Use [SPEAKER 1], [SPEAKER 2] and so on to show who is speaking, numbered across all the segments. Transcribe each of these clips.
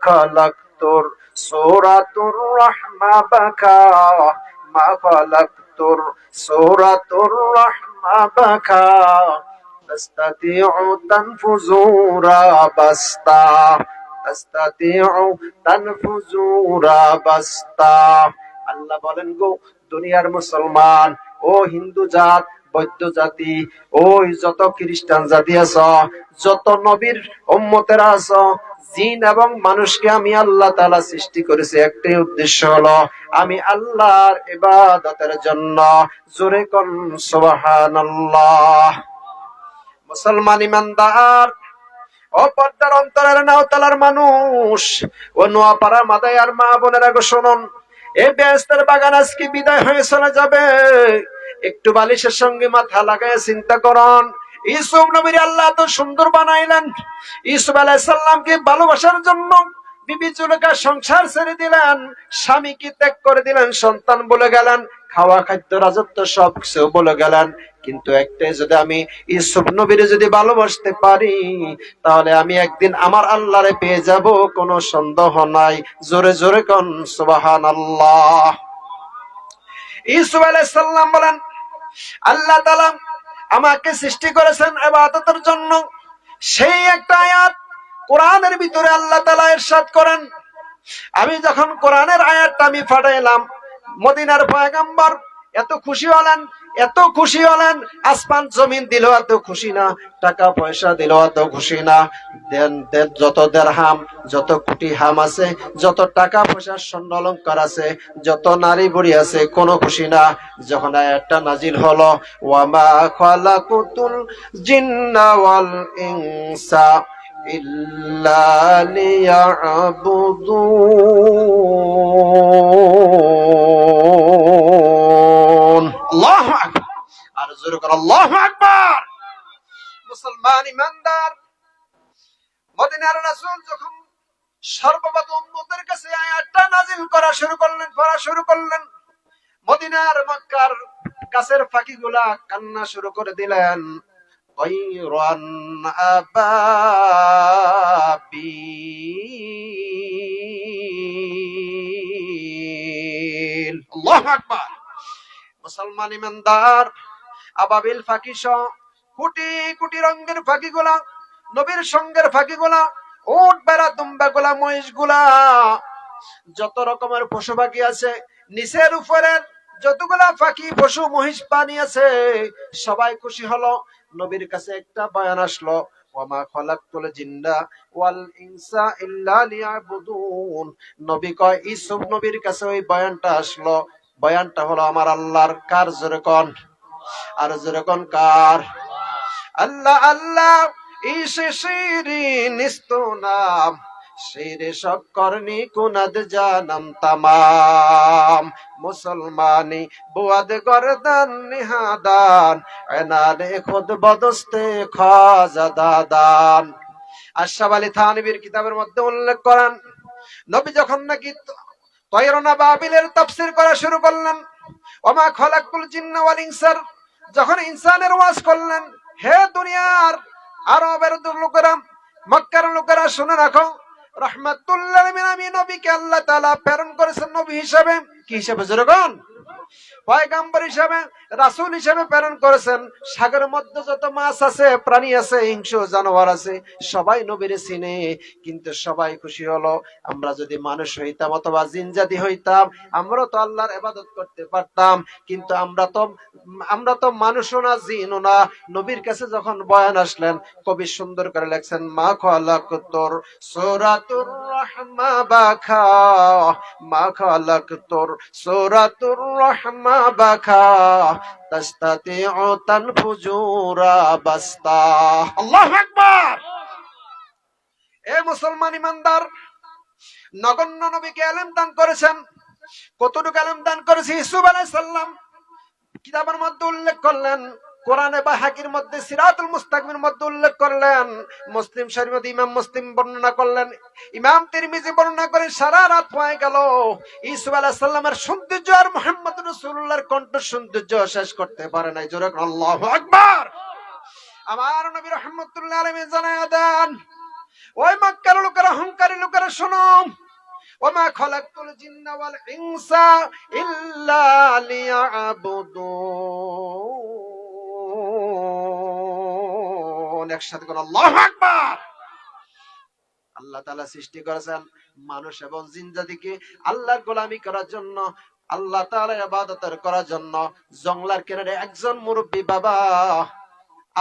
[SPEAKER 1] খলাকতুর সূরাতুর রহমা বাকা মা খলাকতুর সূরাতুর রহমা বাকা تستطيع تنفذور بستا تستطيع تنفذور بستا আল্লাহ বলেন গো দুনিয়ার মুসলমান ও হিন্দু জাত বৌদ্ধ জাতি, ওই যত খ্রিস্টান জাতি আছ, যত নবীর উম্মতেরা আছ, জিন এবং মানুষকে আমি আল্লাহ তাআলা সৃষ্টি করেছি। একটাই উদ্দেশ্য হলো, আমি আল্লাহর ইবাদতের জন্য জোরে কোন, সুবহানাল্লাহ। মুসলমান ইমানদার ও অন্তরের নাওতালার মানুষ, ও নোয়াপাড়ার মাদায় আর মা বোনেরা গো শুনুন এই ব্যস্তের বাগান আজকে বিদায় হয়ে চলে যাবে। একটু বালিশের সঙ্গে মাথা লাগায় চিন্তা করুন। ইসুফ নবীর আল্লাহ তো সুন্দর বানাইলেন। ইসুফ আলাইসাল্লামকে ভালোবাসার জন্য সংসার ছেড়ে দিলেন, স্বামীকে ত্যাগ করে দিলেন, সন্তান বলে গেলেন, খাওয়া, খাদ্য, রাজত্ব সব কিছু বলে গেলেন। কিন্তু একটাই যদি আমি ইসুফ নবীরে যদি ভালোবাসতে পারি, তাহলে আমি একদিন আমার আল্লাহরে পেয়ে যাব, কোনো সন্দেহ নাই। জোরে জোরে কোন সুবাহান আল্লাহ ইসুফ আলাইসাল্লাম বলেন আল্লাহ তালা আমাকে সৃষ্টি করেছেন আবাদতের জন্য। সেই একটা আয়াত কোরআনের ভিতরে আল্লাহ তালা এরশাদ করেন। আমি যখন কোরআনের আয়াতটা আমি ফাটাইলাম, মদিনার পয়গাম্বর এত খুশি হলেন এত খুশি হলেন, আসমান জমিন দিল, এত খুশি না, টাকা পয়সা দিল, এত খুশি না। দেন দেন যত দেড়হাম, যত কোটি হাম আছে, যত টাকা পয়সা স্বর্ণ আছে, যত নারী বুড়ি আছে, কোনো খুশি না। যখন একটা নাজিল হলো, ওয়ামা খালাকুতুল জিন্না ওয়াল ইনসা ইল্লা লিয়াবুদুন। করে আল্লাহু আকবার! মুসলমান ইমানদার। মদিনার রাসূল যখন সর্বপ্রথম উম্মতের কাছে আয়াতটা নাজিল করা শুরু করলেন, পড়া শুরু করলেন, মদিনার মক্কার গাছের ফাঁকিগুলা কান্না শুরু করে দিলেন। তৈরান আবাবিল আল্লাহু আকবার! মুসলমান ইমানদার। আবাবিল ফাঁকি সহ কোটি কোটি রঙের ফাঁকিগুলা, নবীর সঙ্গের ফাঁকিগুলা, উট, বেড়া দুম্বা গুলা মহিষগুলা যত রকমের পশু পাখি আছে, নিচের উপরের যতগুলা পাখি পশু, মহিষ পানি আছে, সবাই খুশি হলো, নবীর কাছে একটা বয়ান আসলো, ওয়ামা খলাকতুল জিন্না ওয়াল ইনসা ইল্লা লিয়াবুদুন। নবী কয় ইসুফ নবীর কাছে ওই বয়ানটা আসলো। বয়ানটা হলো, আমার আল্লাহর কার জোরে কোন? আর জোরে কোন কার? আল্লাহ আল্লাহ, ইসে শিরিন ইস্তনাম শিরে শক্করনি কুনাদ জানাম তামাম। মুসলমানি বুয়াদ গরদান নিহাদান এনারে খুদ বদস্তে খাজাদাদান আশরাফ আলী থানবীর কিতাবের মধ্যে উল্লেখ করেন, নবী যখন নাকি তয়রনা বাবিলের তাফসীর করা শুরু করলেন, ওমা খলাকুল জিন্না ওয়াল ইনসার যখন ইনসানের ওয়াজ করলেন, হে দুনিয়ার আরবের লোকেরা মক্কার লোকেরা শুনে রাখো, রহমাতুল্লাহ নবীকে আল্লাহ তালা প্রেরণ করেছেন নবী হিসাবে। কি হিসাবে জোরগণ পয়গাম্বর হিসাবে, রাসূল হিসাবে প্রেরণ করেছেন। সাগরের মধ্যে যত মাছ আছে, প্রাণী আছে, হিংস্র জানোয়ার আছে, সবাই চিনে কিন্তু সবাই খুশি হলো, আমরা যদি মানুষ হইতাম অথবা জিন জাতি হইতাম আমরা তো আল্লাহর ইবাদত করতে পারতাম। কিন্তু আমরা তো আমরা তো মানুষও না, জিনও না। নবীর কাছে যখন বয়ান আসলেন, কবি সুন্দর করে লেখছেন, মা খালাকুতুর সূরাতুর রহমা বাখা, মা খালাকুতুর সূরাতুর এ মুসলমান ইমানদার নগণ্য নবীকে আলেম দান করেছেন। কতটুকু আলেম দান করেছে? ইসুফ আলাইহিস সালাম কিতাবের মধ্যে উল্লেখ করলেন কোরআনে বা হাকির মধ্যে, সিরাতুল মুস্তাকিমের মধ্যে উল্লেখ করলেন, মুসলিম শরীফ ইমাম মুসলিম বর্ণনা করলেন, ইমাম তিরমিজি বর্ণনা করে সারা রাত হয়ে গেল। ইসুফ আলাইহিস সালামের সৌন্দর্য আর মুহাম্মদ রাসূলুল্লাহর কণ্ঠ সৌন্দর্য শেষ করতে পারে নাই। জোরে আল্লাহু আকবার। আমার নবী রহমতুল্লাহ আলাইহি জানায়া দেন, ওই মক্কার লোকেরা অহংকারী লোকেরা শোনো, ওমা খলাকুল জিন্না ওয়াল ইনসা ইল্লা লিয়াবুদুন। একসাথে কোন আল্লাহু আকবার। আল্লাহ তাআলা সৃষ্টি করেছেন মানুষ এবং জিন জাতিকে আল্লাহর গোলামি করার জন্য, আল্লাহ তাআলা ইবাদতের করার জন্য জংলার কিনারে একজন মুরব্বী বাবা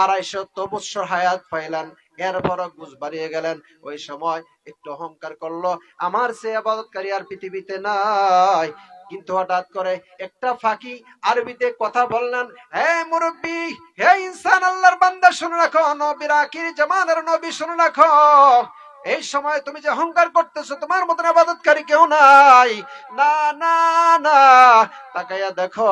[SPEAKER 1] আড়াইশো বছর হায়াত পাইলেন, এরপরও গুজ বাড়িয়ে গেলেন। ওই সময় একটু অহংকার করল, আমার সে আবাদতকারী আর পৃথিবীতে নাই কিন্তু হঠাৎ করে একটা ফাঁকি আরবিতে কথা বললেন, হে মুরব্বী, হে ইনসান আল্লাহর বান্দা, শুনে রাখো, নবীর আখির জামানের নবী, শুনে রাখো। এই সময় তুমি যে অহংকার করতেছো, তোমার মতন আবাদতকারী কেউ নাই। না না না, তাকাইয়া দেখো,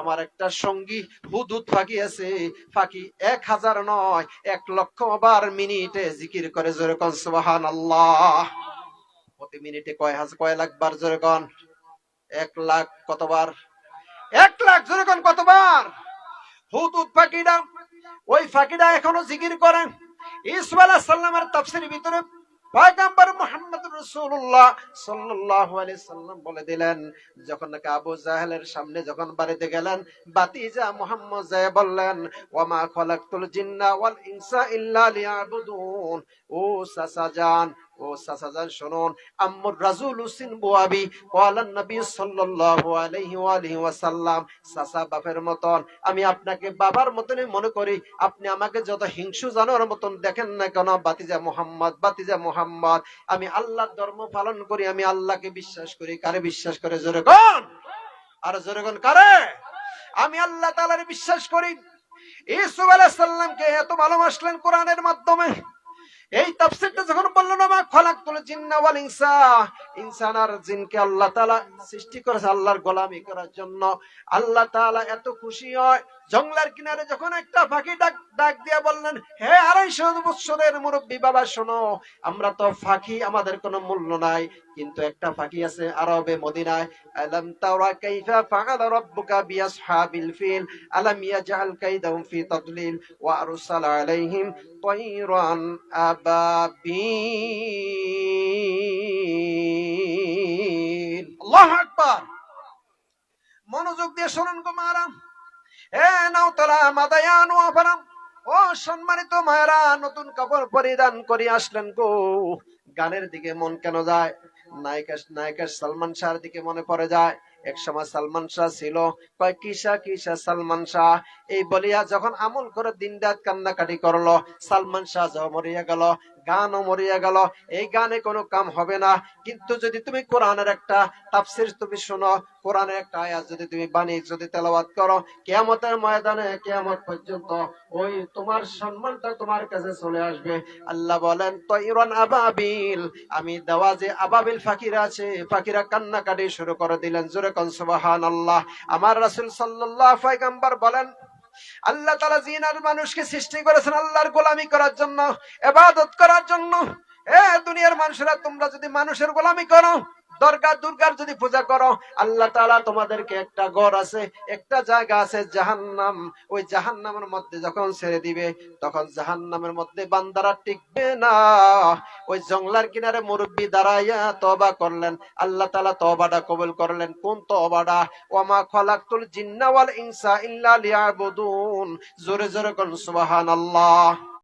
[SPEAKER 1] আমার একটা সঙ্গী হুদুদ ফাঁকি আছে ফাঁকি এক হাজার নয়, এক লক্ষ বার মিনিটে জিকির করে জোরে কন সুবাহান আল্লাহ প্রতি মিনিটে কয় হাজার কয় লাখ বার জোরে কন? এক লাখ কতবার? এক লাখ, জোরে কতবার? হুদুদ ফাঁকিটা ওই ফাঁকিটা এখনও জিকির করেন ইসু আলাহ ভিতরে সাল্লাম বলে দিলেন, যখন সামনে যখন বাড়িতে গেলেন, বাতিজা বললেন মা জিন্না ইনসা ইল্লা ও সাসাজান ও সাসাজান শুনুন। আম্মুর রাজুল উসিন বুয়াবি ওয়ালান নবী সাল্লাল্লাহু আলাইহি ওয়া আলিহি ওয়াসাল্লাম সাসা বাপের মতন। আমি আপনাকে বাবার মতনই মনে করি। আপনি আমাকে যত হিংসু জানোয়ার মতন দেখেন না কেন, বাতিজা মোহাম্মদ বাতিজা মোহাম্মদ। আমি আল্লাহর ধর্ম পালন করি, আমি আল্লাহকে বিশ্বাস করি। কারে বিশ্বাস করে? জোরে কোন। আর জোরে কোন, কারে? আমি আল্লাহ তাআলারে বিশ্বাস করি। ইসুফ আলাইহিস সালামকে এত ভালোবাসলেন কোরআনের মাধ্যমে। এই তাফসীরটা যখন বললেন তুল জিন্না ওয়াল ইনসা। ইনসান আর জিনকে আল্লাহ তালা সৃষ্টি করেছে আল্লাহর গোলামি করার জন্য। আল্লাহ তাআলা এত খুশি হয়। জঙ্গলার কিনারে যখন একটা পাখি ডাক ডাক দিয়ে বললেন, হে আড়াইশো বৎসরের মুরব্বী, বাবা, শোনো, আমরা তো ফাঁকি আমাদের কোনো মূল্য নাই, কিন্তু একটা ফাঁকি আছে আরবে মদিনায়। তাওরা মনোযোগ দিয়ে শুনুন গো এ নাওতলা মাদায়ান ও সম্মানিত মায়েরা, নতুন কাপড় পরিধান করে আসলেন গো। গানের দিকে মন কেন যায়? নায়িকা নায়িকা সালমান শাহর দিকে মনে পড়ে যায়। এক সময় সালমান শাহ ছিল। কয়, কিসা কিসা সালমান শাহ? এই বলিয়া যখন আমল করে দিন রাত কান্নাকাটি করল, সালমান শাহ যখন মরিয়া গেল। গানও মরিয়া গেল। এই গানে কোনো কাম হবে না। কিন্তু যদি তুমি কোরআনের একটা তাফসির তুমি শোনো, কোরআনের একটা আয়াত যদি তুমি বাণী যদি তেলাওয়াত করো, কেয়ামতের ময়দানে, কেয়ামত পর্যন্ত ওই তোমার সম্মানটা তোমার কাছে চলে আসবে। আল্লাহ বলেন, তৈরন আবাবিল। আমি দেওয়া যে আবাবিল ফাকিরা আছে, ফাকিরা কান্নাকাটি শুরু করে দিলেন। জোরে কন আল্লাহ আমার রাসূল সাল্লাল্লাহু পয়গম্বর বলেন আল্লাহ তালা জিন আর মানুষকে সৃষ্টি করেছেন আল্লাহর গোলামি করার জন্য এবাদত করার জন্য। এ দুনিয়ার মানুষেরা, তোমরা যদি মানুষের গোলামি করো দরগা দুর্গার যদি পূজা করো, আল্লাহ তাআলা তোমাদেরকে একটা ঘর আছে, একটা জায়গা আছে জাহান্নাম। ওই জাহান্নামের মধ্যে যখন ছেড়ে দিবে, তখন জাহান্নামের মধ্যে বান্দারা টিকবে না। ওই জংলার কিনারে মুরব্বী দাঁড়াইয়া তবা করলেন। আল্লাহ তালা তবাটা কবুল করলেন। কোন তবাটা ওয়ামা খলাকতুল জিন্না ওয়াল ইনসা ইল্লা লিয়াবুদুন। জোরে জোরে কোন, সুবহানাল্লাহ।